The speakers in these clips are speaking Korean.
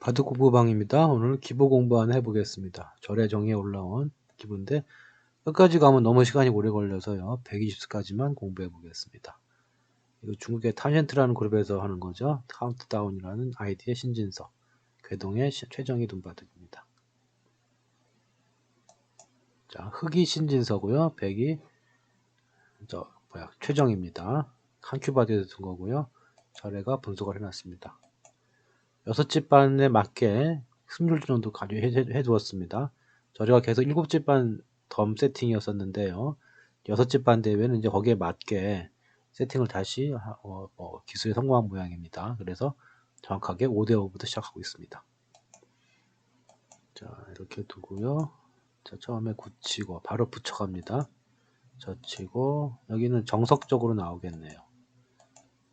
바둑 공부방입니다. 오늘 기보 공부 하나 해보겠습니다. 절의 정의에 올라온 기부인데 끝까지 가면 너무 시간이 오래 걸려서요. 120수까지만 공부해 보겠습니다. 이거 중국의 탄센트라는 그룹에서 하는 거죠. 카운트다운이라는 아이디의 신진서, 괴동의 최정희 돈바둑입니다. 자, 흑이 신진서고요. 백이 저 뭐야 최정입니다. 한 큐바드에서 둔 거고요. 절에가 분석을 해놨습니다. 여섯 집 반에 맞게 승률 전도 가지고 해, 두었습니다 저희가 계속 일곱 집반 덤 세팅이었었는데요. 여섯 집반 대회는 이제 거기에 맞게 세팅을 다시 어, 어, 기술에 성공한 모양입니다. 그래서 정확하게 5대5부터 시작하고 있습니다. 자 이렇게 두고요. 자 처음에 굳히고 바로 붙여갑니다. 젖히고 여기는 정석적으로 나오겠네요.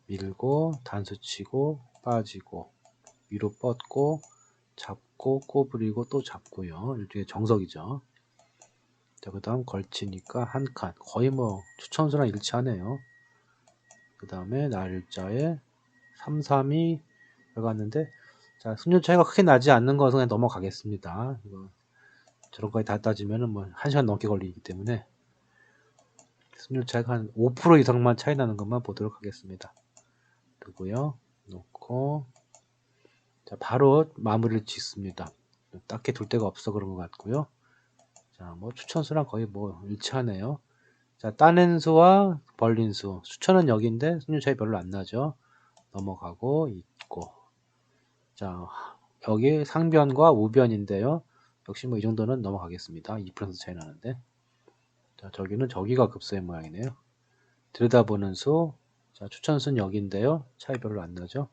밀고 단수 치고 빠지고 위로 뻗고 잡고 꼬부리고 또 잡고요. 일종의 정석이죠. 자, 그 다음 걸치니까 한 칸. 거의 뭐 추천수랑 일치하네요. 그 다음에 날짜에 3, 3이 들어갔는데 자, 승률 차이가 크게 나지 않는 것은 그냥 넘어가겠습니다. 이거 저런 거에 다 따지면은 뭐 1시간 넘게 걸리기 때문에 승률 차이가 한 5% 이상만 차이 나는 것만 보도록 하겠습니다. 두고요. 놓고 자, 바로 마무리를 짓습니다. 딱히 둘 데가 없어 그런 것 같고요. 자, 뭐 추천수랑 거의 뭐 일치하네요. 자, 따낸 수와 벌린 수. 수천은 여기인데 승률 차이 별로 안 나죠. 넘어가고 있고. 자, 여기 상변과 우변인데요. 역시 뭐 이 정도는 넘어가겠습니다. 2% 차이 나는데. 자, 저기는 저기가 급수의 모양이네요. 들여다보는 수. 자, 추천수는 여기인데요. 차이 별로 안 나죠.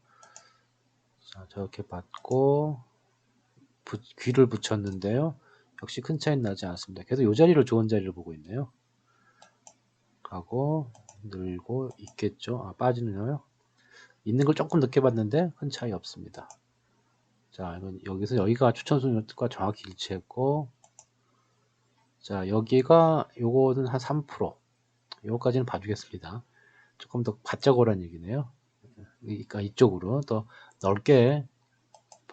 자, 저렇게 받고 부, 귀를 붙였는데요. 역시 큰 차이 나지 않습니다. 계속 이 자리로 좋은 자리를 보고 있네요. 가고 늘고 있겠죠. 아, 빠지네요. 있는 걸 조금 늦게 봤는데 큰 차이 없습니다. 자, 이건 여기서 여기가 추천순과 정확히 일치했고 자, 여기가 요거는 한 3%. 요거까지는 봐주겠습니다. 조금 더 바짝 오란 얘기네요. 그러니까 이쪽으로 더 넓게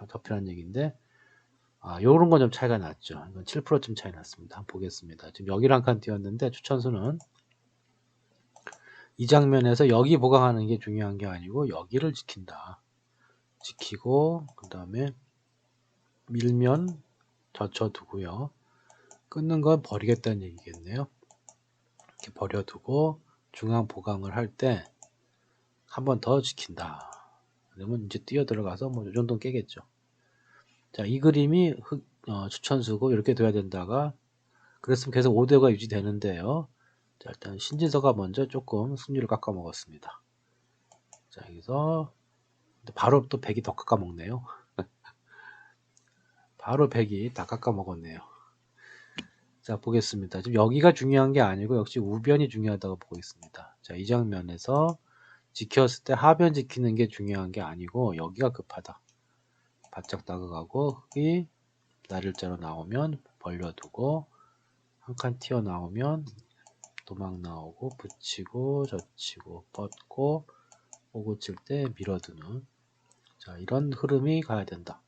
덮이라는 얘기인데 아, 요런 건 좀 차이가 났죠. 이건 7%쯤 차이 났습니다. 한번 보겠습니다. 지금 여기를 한 칸 띄웠는데 추천수는 이 장면에서 여기 보강하는 게 중요한 게 아니고 여기를 지킨다. 지키고 그 다음에 밀면 젖혀두고요. 끊는 건 버리겠다는 얘기겠네요. 이렇게 버려두고 중앙 보강을 할 때 한 번 더 지킨다. 그러면 이제 뛰어 들어가서 뭐이 정도는 깨겠죠. 자, 이 그림이 흑, 어, 추천수고 이렇게 돼야 된다가 그랬으면 계속 5대가 유지되는데요. 자, 일단 신진서가 먼저 조금 승률을 깎아 먹었습니다. 자, 여기서 바로 또 100이 더 깎아 먹네요. 바로 100이 다 깎아 먹었네요. 자, 보겠습니다. 지금 여기가 중요한 게 아니고 역시 우변이 중요하다고 보고 있습니다. 자, 이 장면에서 지켰을 때 하변 지키는 게 중요한 게 아니고 여기가 급하다. 바짝 다가가고 흑이 날일자로 나오면 벌려두고 한 칸 튀어나오면 도망 나오고 붙이고 젖히고 뻗고 오고 칠 때 밀어두는 자 이런 흐름이 가야 된다.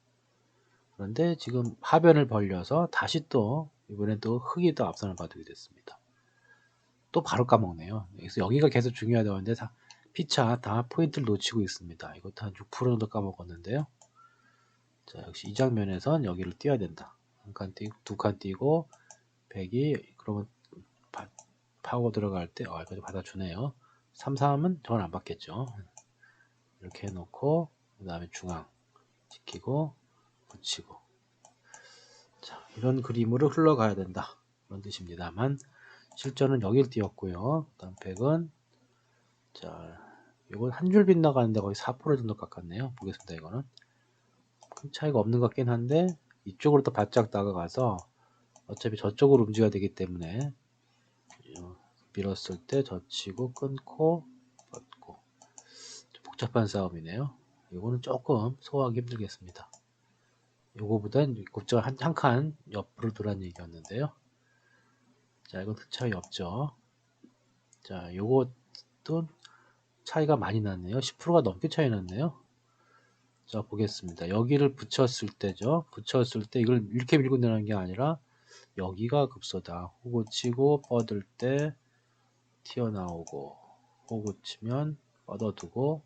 그런데 지금 하변을 벌려서 다시 또 이번엔 또 흑이 또 앞선을 받게 됐습니다. 또 바로 까먹네요. 그래서 여기가 계속 중요하다고 하는데 피차 다 포인트를 놓치고 있습니다. 이것도 한 6% 정도 까먹었는데요. 자, 역시 이 장면에선 여기를 띄어야 된다. 한 칸 띄고, 두 칸 띄고, 100이, 그러면 파, 파고 들어갈 때, 어, 이거 받아주네요. 3, 3은 저건 안 받겠죠. 이렇게 해놓고, 그 다음에 중앙 지키고, 붙이고. 자, 이런 그림으로 흘러가야 된다. 그런 뜻입니다만, 실전은 여기를 띄웠고요. 그 다음 100은 자, 이건 한 줄 빗나가는데 거의 4% 정도 깎았네요. 보겠습니다. 이거는 큰 차이가 없는 것 같긴 한데 이쪽으로 또 바짝 다가가서 어차피 저쪽으로 움직여야 되기 때문에 밀었을 때 젖히고 끊고 뻗고 복잡한 싸움이네요. 이거는 조금 소화하기 힘들겠습니다. 요거보단 곱절 한, 한 칸 옆으로 두란 얘기였는데요. 자, 이건 큰 차이 없죠. 자, 요것도 차이가 많이 났네요. 10%가 넘게 차이 났네요. 자 보겠습니다. 여기를 붙였을 때죠. 붙였을 때 이걸 이렇게 밀고 내려는 게 아니라 여기가 급소다. 호구 치고 뻗을 때 튀어나오고 호구 치면 뻗어두고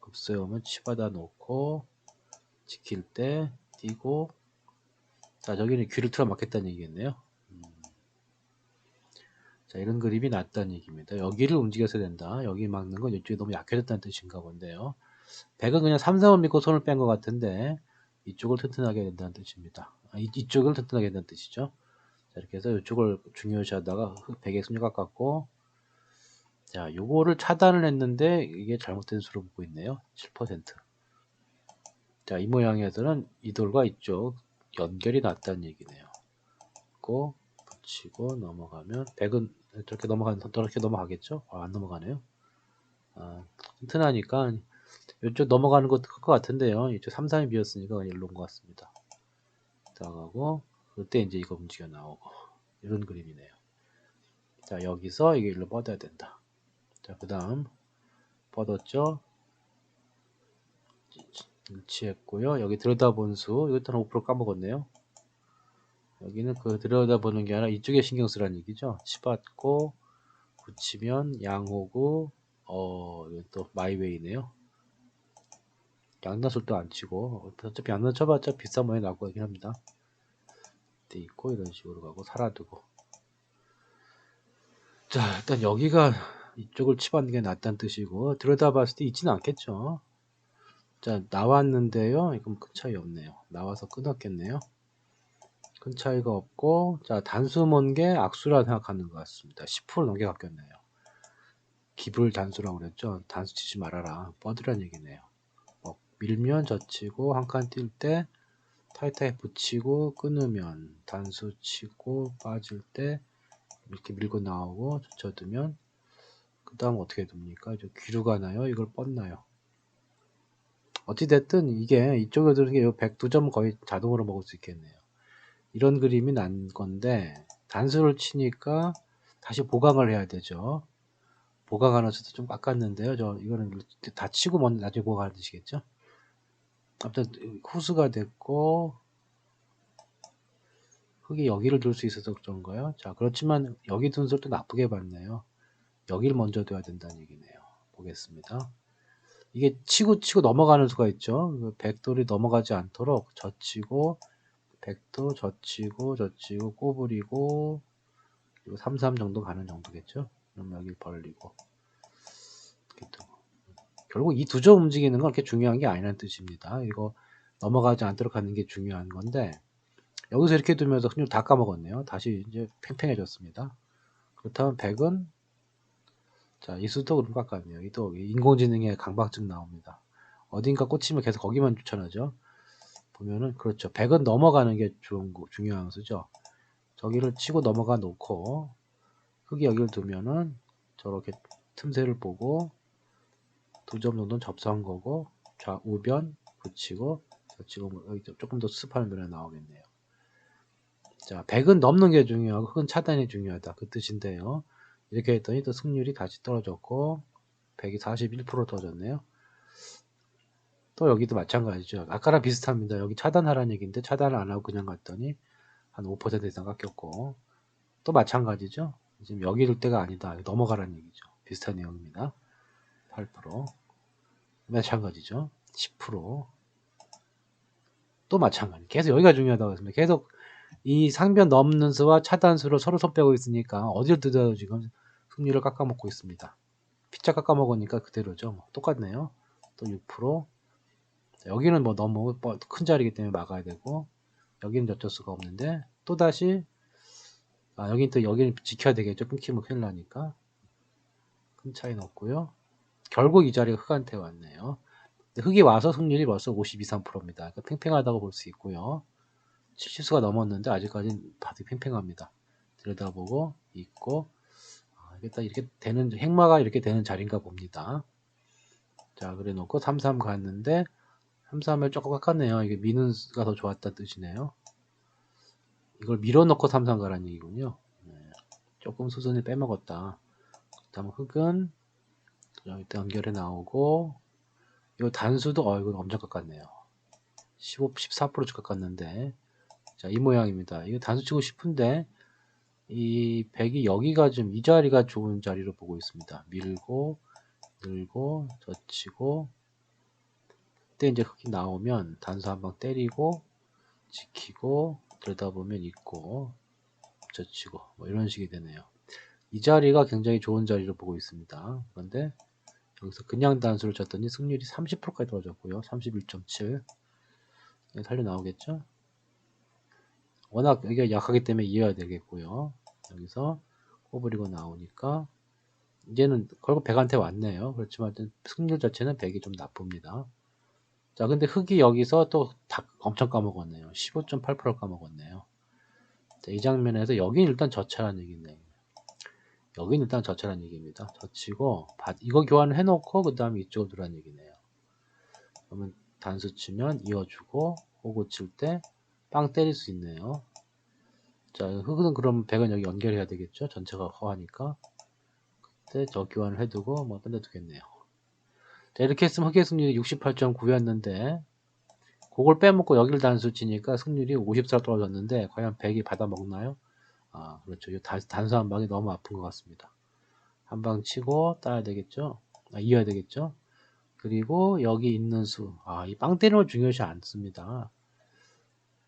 급세우면 치받아 놓고 지킬 때 띄고 자 저기는 귀를 틀어 막겠다는 얘기겠네요. 음. 자 이런 그림이 낫다는 얘기입니다. 여기를 움직여서 된다. 여기 막는 건 이쪽이 너무 약해졌다는 뜻인가 본데요. 100은 그냥 3, 4번 믿고 손을 뺀 것 같은데 이쪽을 튼튼하게 된다는 뜻입니다. 아, 이, 이쪽을 튼튼하게 된다는 뜻이죠. 자, 이렇게 해서 이쪽을 중요시 하다가 100의 승리 가깝고 자 요거를 차단을 했는데 이게 잘못된 수로 보고 있네요. 7%. 자, 이 모양에서는 이 돌과 이쪽 연결이 났다는 얘기네요. 고 붙이고 넘어가면 100은 저렇게 넘어가는 저렇게 넘어가겠죠? 아, 안 넘어가네요. 아, 튼튼하니까 이쪽 넘어가는 것도 클 것 같은데요. 이쪽 3, 3이 비었으니까 일로 온 것 같습니다. 들어가고 그때 이제 이거 움직여 나오고 이런 그림이네요. 자 여기서 이게 일로 뻗어야 된다. 자그 다음 뻗었죠. 일치했고요. 여기 들여다본 수 이것도 5% 까먹었네요. 여기는 그 들여다보는 게 아니라 이쪽에 신경 쓰라는 얘기죠. 치받고 붙이면 양호구 어또 마이웨이네요. 양나솔도 안 치고 어차피 양나 쳐봤자 비싼 모양이 나올 거긴 합니다. 돼 있고 이런 식으로 가고 살아두고 자 일단 여기가 이쪽을 치받는 게 낫다는 뜻이고 들여다봤을 때 있지는 않겠죠. 자 나왔는데요. 이건 큰 차이 없네요. 나와서 끊었겠네요. 큰 차이가 없고 자 단수 먼게 악수라 생각하는 것 같습니다. 10% 넘게 바뀌었네요. 기불 단수라고 그랬죠. 단수 치지 말아라. 뻗으란 얘기네요. 밀면 젖히고 한 칸 뛸 때 타이트하게 붙이고 끊으면 단수 치고 빠질 때 이렇게 밀고 나오고 젖혀두면 그 다음 어떻게 됩니까? 이제 귀로 가나요? 이걸 뻗나요? 어찌됐든 이게 이쪽에 들은 게 102점 거의 자동으로 먹을 수 있겠네요. 이런 그림이 난 건데 단수를 치니까 다시 보강을 해야 되죠. 보강하는 수도 좀 깎았는데요. 저 이거는 다 치고 먼저 나중에 보강하는 뜻이겠죠. 아무튼 후수가 됐고 흙이 여기를 둘 수 있어서 그런가요? 자 그렇지만 여기 둔 소리도 나쁘게 봤네요. 여기를 먼저 둬야 된다는 얘기네요. 보겠습니다. 이게 치고 치고 넘어가는 수가 있죠. 그 백돌이 넘어가지 않도록 젖히고 백도 젖히고 젖히고 꼬부리고 그리고 3, 3 정도 가는 정도겠죠. 그럼 여기 벌리고 결국 이 두 점 움직이는 건 그렇게 중요한 게 아니라는 뜻입니다. 이거 넘어가지 않도록 하는 게 중요한 건데 여기서 이렇게 두면서 흔히 다 까먹었네요. 다시 이제 팽팽해졌습니다. 그렇다면 100은 자, 이 수도 그럼 깎았네요. 이도 인공지능의 강박증 나옵니다. 어딘가 꽂히면 계속 거기만 추천하죠. 보면은 그렇죠. 100은 넘어가는 게 좋은 거, 중요한 수죠. 저기를 치고 넘어가 놓고 흙이 여기를 두면은 저렇게 틈새를 보고 두 점 정도는 접수한 거고 좌 우변 붙이고 지금 여기 조금 더 수습하는 면에 나오겠네요. 자, 100은 넘는 게 중요하고 흙은 차단이 중요하다. 그 뜻인데요. 이렇게 했더니 또 승률이 다시 떨어졌고 100이 41% 떨어졌네요. 또 여기도 마찬가지죠. 아까랑 비슷합니다. 여기 차단하라는 얘기인데 차단을 안 하고 그냥 갔더니 한 5% 이상 깎였고 또 마찬가지죠. 지금 여기 둘 때가 아니다. 넘어가라는 얘기죠. 비슷한 내용입니다. 8% 마찬가지죠. 10%또 마찬가지. 계속 여기가 중요하다고 했습니다. 계속 이 상변 넘는 수와 차단수로 서로 손 빼고 있으니까 어디를 뜯어도 지금 승률을 깎아먹고 있습니다. 피자 깎아먹으니까 그대로죠. 뭐 똑같네요. 또 6% 여기는 뭐 너무 큰 자리이기 때문에 막아야 되고 여기는 어쩔 수가 없는데 또다시 아, 여긴 또 여기는 지켜야 되겠죠. 끊기면 큰일 나니까 큰 차이는 없고요. 결국 이 자리가 흑한테 왔네요. 흑이 와서 승률이 벌써 52, 3%입니다. 그러니까 팽팽하다고 볼 수 있고요. 실수가 넘었는데 아직까지는 다들 팽팽합니다. 들여다보고 있고 아, 이게 이렇게 되는 행마가 이렇게 되는 자리인가 봅니다. 자 그래 놓고 33 갔는데 33을 조금 깎았네요. 이게 미는 수가 더 좋았다는 뜻이네요. 이걸 밀어넣고 33 가라는 얘기군요. 네. 조금 수순을 빼먹었다. 다음 흑은 여기 연결해 나오고 이 단수도 어 이거 엄청 깎았네요. 15, 14% 깎았는데 자, 이 모양입니다. 이거 단수 치고 싶은데 이 100이 여기가 좀 이 자리가 좋은 자리로 보고 있습니다. 밀고 늘고 젖히고 그때 이제 흑이 나오면 단수 한 방 때리고 지키고 들여다보면 있고 젖히고 뭐 이런 식이 되네요. 이 자리가 굉장히 좋은 자리로 보고 있습니다. 그런데 여기서 그냥 단수를 쳤더니 승률이 30%까지 떨어졌고요. 31.7 네, 달려 나오겠죠? 워낙 여기가 약하기 때문에 이해가 되겠고요. 여기서 꼬부리고 나오니까 이제는 결국 100한테 왔네요. 그렇지만 승률 자체는 100이 좀 나쁩니다. 자, 근데 흑이 여기서 또 다 엄청 까먹었네요. 15.8%를 까먹었네요. 자, 이 장면에서 여긴 일단 저차라는 얘기네요. 여긴 일단 저차라는 얘기입니다. 저치고 이거 교환을 해놓고 그 다음에 이쪽으로 들어가는 얘기네요. 그러면 단수 치면 이어주고 호구 칠 때 빵 때릴 수 있네요. 자, 흑은 그럼 100은 여기 연결해야 되겠죠? 전체가 허하니까. 그때 저 교환을 해두고 뭐 던져두겠네요. 자, 이렇게 했으면 흑의 승률이 68.9였는데 그걸 빼먹고 여기를 단수 치니까 승률이 54 떨어졌는데 과연 100이 받아먹나요? 아, 그렇죠. 단수 한 방이 너무 아픈 것 같습니다. 한 방 치고 따야 되겠죠? 아, 이어야 되겠죠? 그리고 여기 있는 수. 아, 이 빵 때리는 걸 중요시 않습니다.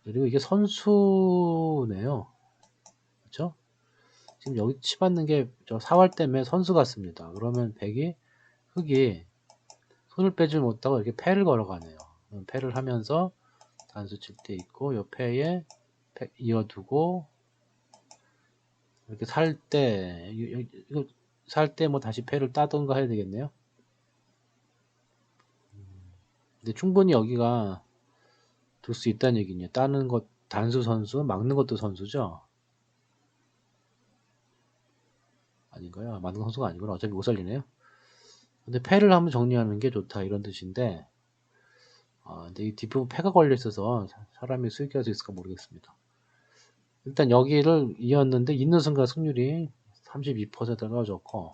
그리고 이게 선수네요. 그렇죠? 지금 여기 치받는 게저 사활 때문에 선수 같습니다. 그러면 백이 흑이 손을 빼지 못하고 이렇게 패를 걸어가네요. 패를 하면서 단수 칠 때 있고 요 패에 패 이어두고 이렇게 살 때 이거 살 때 뭐 다시 패를 따던가 해야 되겠네요. 근데 충분히 여기가 둘 수 있다는 얘기냐. 따는 것 단수 선수, 막는 것도 선수죠. 아닌가요? 막는 선수가 아니구나. 어차피 못 살리네요. 근데 패를 한번 정리하는 게 좋다 이런 뜻인데 아, 근데 이 뒷부분 패가 걸려 있어서 사람이 수익할 수 있을까 모르겠습니다. 일단 여기를 이었는데 있는 순간 승률이 32% 떨어졌고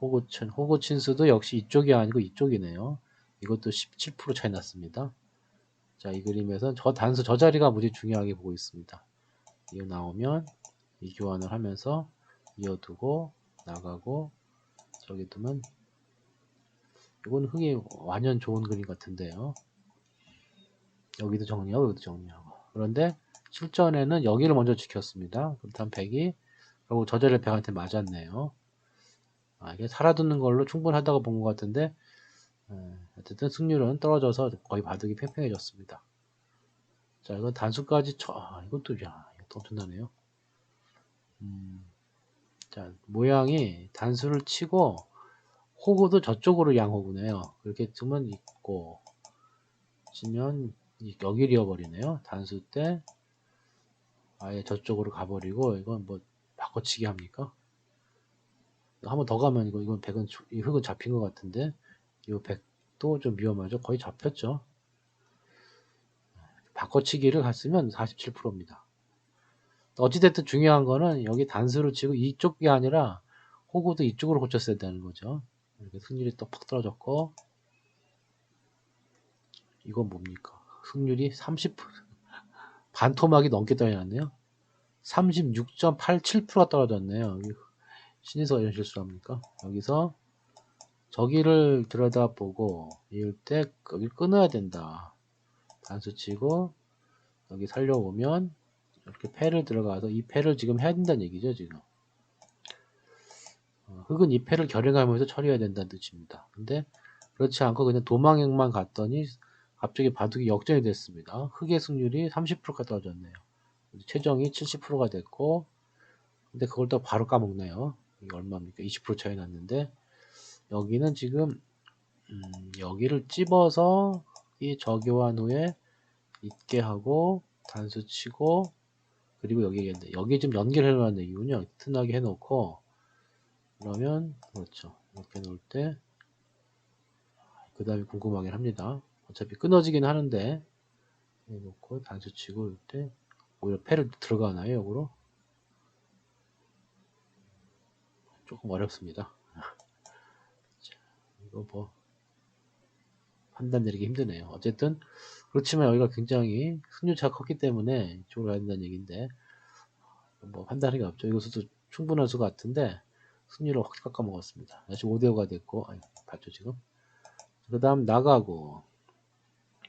호구친 호구친수도 역시 이쪽이 아니고 이쪽이네요. 이것도 17% 차이 났습니다. 자, 이 그림에서 저 단수 저 자리가 무지 중요하게 보고 있습니다. 이거 나오면 이 교환을 하면서 이어두고 나가고 저기 두면 이건 흙이 완전 좋은 그림 같은데요. 여기도 정리하고 여기도 정리하고 그런데 실전에는 여기를 먼저 지켰습니다. 그렇다면 100이 결국 저 자리를 100한테 맞았네요. 아, 이게 살아두는 걸로 충분하다고 본 것 같은데 예, 어쨌든 승률은 떨어져서 거의 바둑이 팽팽해졌습니다. 자, 이건 단수까지 쳐, 아, 이것도, 야, 이것도 엄청나네요. 음, 자, 모양이 단수를 치고, 호구도 저쪽으로 양호구네요. 그렇게 치면 있고, 치면 여기를 이어버리네요. 단수 때, 아예 저쪽으로 가버리고, 이건 뭐, 바꿔치기 합니까? 한번 더 가면 이거, 이건 백은, 이 흙은 잡힌 것 같은데, 이 100도 좀 위험하죠. 거의 잡혔죠. 바꿔치기를 갔으면 47%입니다. 어찌됐든 중요한 거는 여기 단수를 치고 이쪽이 아니라 호구도 이쪽으로 고쳤어야 되는 거죠. 이렇게 승률이 또 팍 떨어졌고 이건 뭡니까? 승률이 30% 반토막이 넘게 떨어졌네요. 36.87%가 떨어졌네요. 신인서 이런 실수합니까? 여기서 저기를 들여다보고 이럴 때 여기 끊어야 된다. 단수 치고 여기 살려오면 이렇게 패를 들어가서 이 패를 지금 해야 된다는 얘기죠 지금. 어, 흑은 이 패를 결행하면서 처리해야 된다는 뜻입니다. 근데 그렇지 않고 그냥 도망행만 갔더니 갑자기 바둑이 역전이 됐습니다. 흑의 승률이 30%가 떨어졌네요. 최정이 70%가 됐고 근데 그걸 또 바로 까먹네요. 이게 얼마입니까? 20% 차이 났는데. 여기는 지금 음, 여기를 찝어서 이 저교환 후에 있게 하고 단수 치고 그리고 여기 얘기했는데 여기 좀 연결해 놓은 얘기군요. 튼하게 해놓고. 그러면 그렇죠. 이렇게 놓을 때 그 다음에 궁금하긴 합니다. 어차피 끊어지긴 하는데 해놓고 단수 치고 이때 오히려 패를 들어가나요 역으로? 조금 어렵습니다. 이거 뭐 판단 내리기 힘드네요. 어쨌든 그렇지만 여기가 굉장히 승률차가 컸기 때문에 이쪽으로 가야 된다는 얘기인데 뭐 판단하기가 없죠. 이것도 충분할 수 같은데 승률을 확 깎아 먹었습니다. 다시 5대5가 됐고 아니 봤죠 지금 그 다음 나가고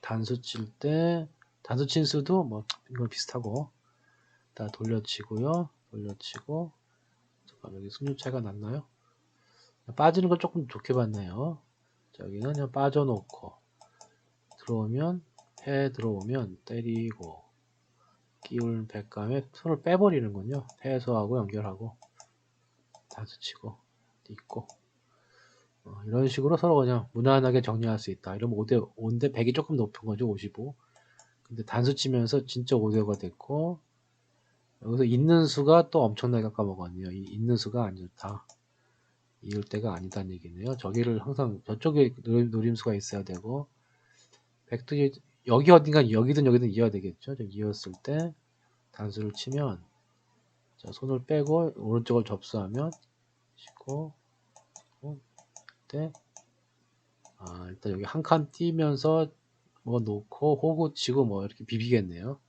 단수 칠 때 단수 친 수도 뭐 이거 비슷하고 다 돌려치고요 돌려치고 잠깐 여기 승률 차이가 났나요? 빠지는 걸 조금 좋게 봤네요. 자, 여기는 그냥 빠져놓고 들어오면 해 들어오면 때리고 끼울 백감에 손을 빼버리는군요. 해소하고 연결하고 다스치고 딛고 어, 이런 식으로 서로 그냥 무난하게 정리할 수 있다. 이러면 5대 5인데 100이 조금 높은 거죠. 55. 근데 단수 치면서 진짜 5대5가 됐고 여기서 있는 수가 또 엄청나게 깎아먹었네요. 이 있는 수가 안 좋다. 이을 때가 아니다는 얘기네요. 저기를 항상 저쪽에 노림수가 있어야 되고 백도 여기 어딘가 여기든 여기든 이어야 되겠죠. 이었을 때 단수를 치면 자, 손을 빼고 오른쪽을 접수하면 치고 때 아, 일단 여기 한칸 띄면서 뭐 놓고 호구 치고 뭐 이렇게 비비겠네요.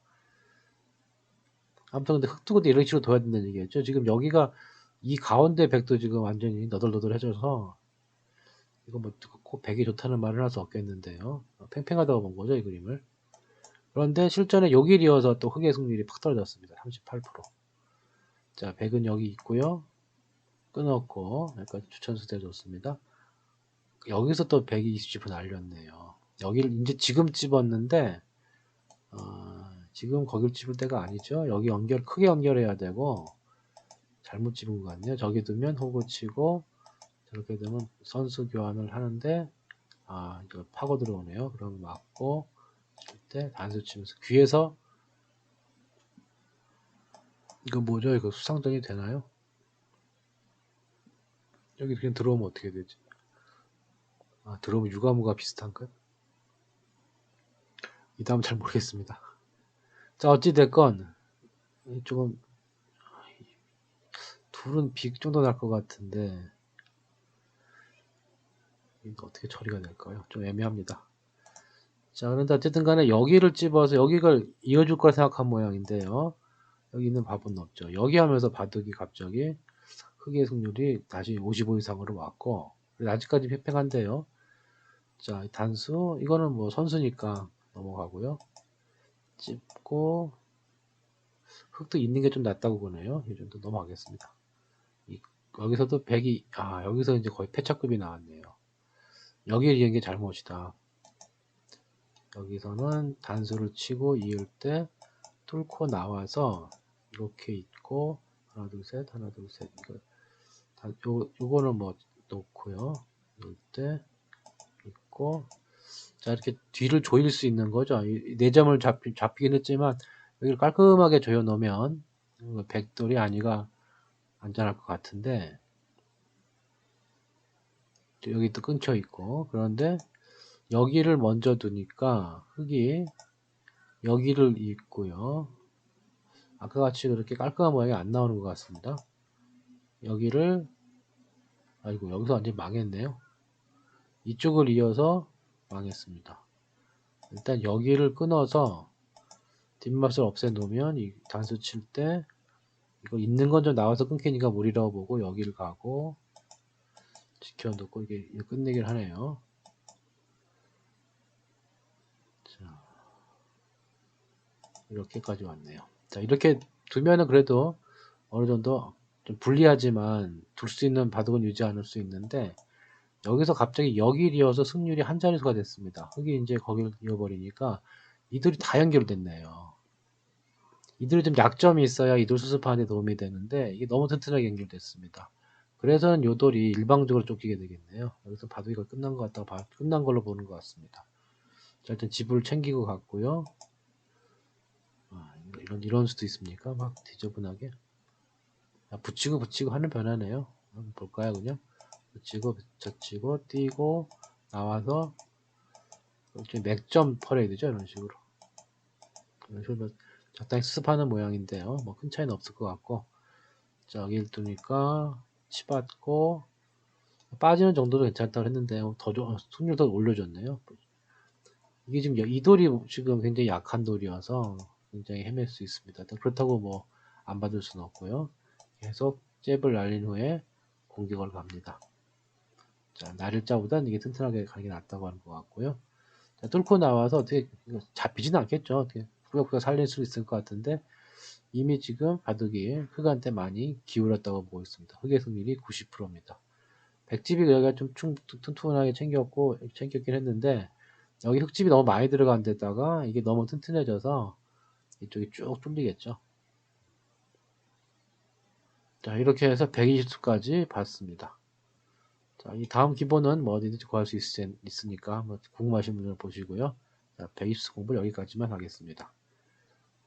아무튼 근데 흑두고도 이런 식으로 둬야 된다는 얘기겠죠. 지금 여기가 이 가운데 백도 지금 완전히 너덜너덜해져서 이거 뭐꼭 백이 좋다는 말을 할 수 없겠는데요. 팽팽하다고 본 거죠 이 그림을. 그런데 실전에 여기 이어서 또 흑의 승률이 팍 떨어졌습니다. 38%. 자, 백은 여기 있고요. 끊었고 여기까지 추천수대 줬습니다. 여기서 또 120집 날렸네요. 여기를 이제 지금 집었는데 어, 지금 거길 집을 때가 아니죠. 여기 연결 크게 연결해야 되고 잘못 집은 것 같네요. 저기 두면 호구 치고 저렇게 되면 선수 교환을 하는데 아 이거 파고 들어오네요. 그럼 맞고 때 단수 치면서 귀에서 이거 뭐죠? 이거 수상전이 되나요? 여기 그냥 들어오면 어떻게 되지? 아 들어오면 유가무가 비슷한가? 이 다음 잘 모르겠습니다. 자 어찌됐건 조금 둘은 비 정도 날 것 같은데 어떻게 처리가 될까요? 좀 애매합니다. 자 그런데 어쨌든 간에 여기를 집어서 여기가 이어줄 걸 생각한 모양인데요. 여기 있는 밥은 없죠. 여기 하면서 바둑이 갑자기 흑의 승률이 다시 55 이상으로 왔고 아직까지 팽팽한데요. 자 단수 이거는 뭐 선수니까 넘어가고요. 찝고 흑도 있는 게 좀 낫다고 보네요. 이 정도 넘어가겠습니다. 여기서도 100이 아 여기서 이제 거의 패착급이 나왔네요 여기에 이은 게 잘못이다. 여기서는 단수를 치고 이을 때 뚫고 나와서 이렇게 있고 하나 둘 셋 하나 둘셋. 이거 다, 요, 요거는 뭐 놓고요. 이을 때 있고. 자 이렇게 뒤를 조일 수 있는 거죠. 네 점을 잡히, 잡히긴 했지만 여기를 깔끔하게 조여 놓으면 백돌이 아니가 안전할 것 같은데 여기 또 끊겨 있고. 그런데 여기를 먼저 두니까 흙이 여기를 있고요. 아까 같이 그렇게 깔끔한 모양이 안 나오는 것 같습니다. 여기를 아이고 여기서 완전 망했네요. 이쪽을 이어서 망했습니다. 일단 여기를 끊어서 뒷맛을 없애 놓으면 이 단수 칠 때 이거 있는 건 좀 나와서 끊기니까 무리라고 보고 여기를 가고 지켜놓고 이게 끝내기를 하네요. 자, 이렇게까지 왔네요. 자, 이렇게 두면은 그래도 어느 정도 좀 불리하지만 둘 수 있는 바둑은 유지 않을 수 있는데 여기서 갑자기 여기를 이어서 승률이 한 자릿수가 됐습니다. 흑이 이제 거기를 이어버리니까 이들이 다 연결됐네요. 이들이 좀 약점이 있어야 이돌 수습하는 데 도움이 되는데 이게 너무 튼튼하게 연결됐습니다. 그래서 요돌이 일방적으로 쫓기게 되겠네요. 여기서 바둑이가 끝난 것 같다고 봐, 끝난 걸로 보는 것 같습니다. 자, 일단 집을 챙기고 갔고요. 아, 이런 이런 수도 있습니까? 막 지저분하게 아, 붙이고 붙이고 하는 변화네요. 한번 볼까요, 그냥 붙이고 붙이고 뛰고 나와서 맥점 퍼레이드죠, 이런 식으로. 이런 식으로 적당히 수습하는 모양인데요. 뭐 큰 차이는 없을 것 같고 자 여기를 두니까 치받고 빠지는 정도도 괜찮다고 했는데 더 좀, 승률 더 올려줬네요. 이게 지금 여- 이 돌이 지금 굉장히 약한 돌이어서 굉장히 헤맬 수 있습니다. 그렇다고 뭐 안 받을 수는 없고요. 계속 잽을 날린 후에 공격을 갑니다. 자, 날일자보다는 이게 튼튼하게 가는 게 낫다고 하는 것 같고요. 자, 뚫고 나와서 어떻게 잡히지는 않겠죠. 어떻게 후각후각 살릴 수 있을 것 같은데 이미 지금 바둑이 흑한테 많이 기울었다고 보고 있습니다. 흑의 승률이 90%입니다. 백집이 여기가 좀 충- 튼튼하게 챙겼고 챙겼긴 했는데 여기 흑집이 너무 많이 들어간 데다가 이게 너무 튼튼해져서 이쪽이 쭉 뚫리겠죠. 자 이렇게 해서 120수까지 봤습니다. 자, 이 다음 기본은 뭐 어디든지 구할 수 있, 으니까 궁금하신 분들 보시고요. 자, 120수 공부를 여기까지만 하겠습니다.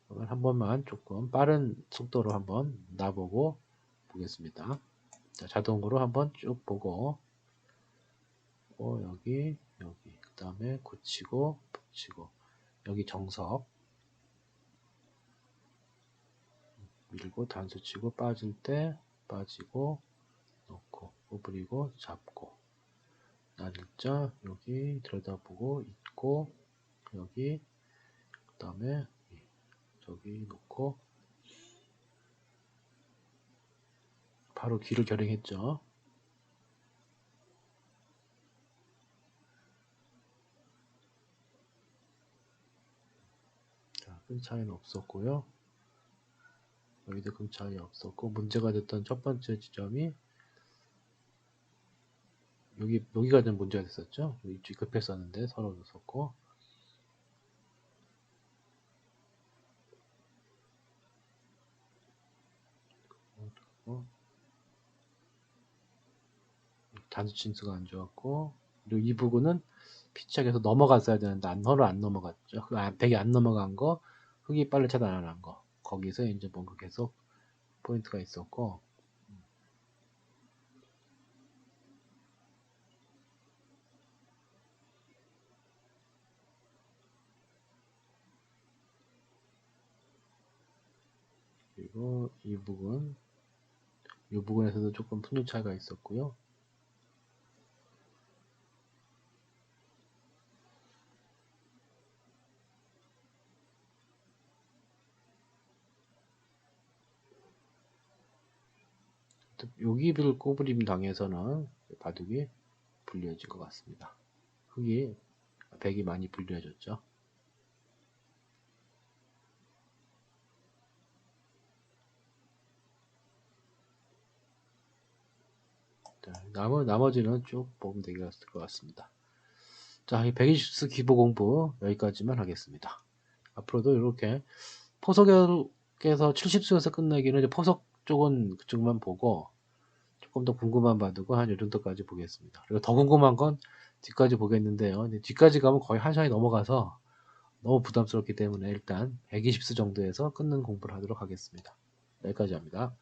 그러면 한 번만 조금 빠른 속도로 한번 놔보고 보겠습니다. 자, 자동으로 한번 쭉 보고 어, 여기 여기 그 다음에 고치고 붙이고 여기 정석 밀고 단수 치고 빠질 때 빠지고 놓고 구부리고 잡고 날일자 여기 들여다보고 있고 여기 그 다음에 저기 놓고 바로 귀를 결행했죠. 자, 큰 차이는 없었고요. 여기도 큰 차이 없었고 문제가 됐던 첫 번째 지점이 여기 여기가 좀 문제가 됐었죠. 여기 급했었는데 서로 줬었고 어? 단수 진수가 안 좋았고 그리고 이 부분은 피착해서 넘어갔어야 되는데 안 서로 안 넘어갔죠. 그 안- 백이 안 넘어간 거, 흙이 빨리 차단 안 한 거. 거기서 이제 뭔가 계속 포인트가 있었고 그리고 이 부분 이 부분에서도 조금 풍류 차이가 있었고요. 여기를 꼬부림 당해서는 바둑이 불리해진 것 같습니다. 흙이 백이 많이 불리해졌죠. 나머, 나머지는 쭉 보면 되겠을 것 같습니다. 자, 이 120수 기보 공부 여기까지만 하겠습니다. 앞으로도 이렇게 포석에서 70수에서 끝내기는 이제 포석 쪽은 그쪽만 보고 조금 더 궁금한 바두고 한이 정도까지 보겠습니다. 그리고 더 궁금한 건 뒤까지 보겠는데요. 뒤까지 가면 거의 한 시간이 넘어가서 너무 부담스럽기 때문에 일단 120수 정도에서 끊는 공부를 하도록 하겠습니다. 여기까지 합니다.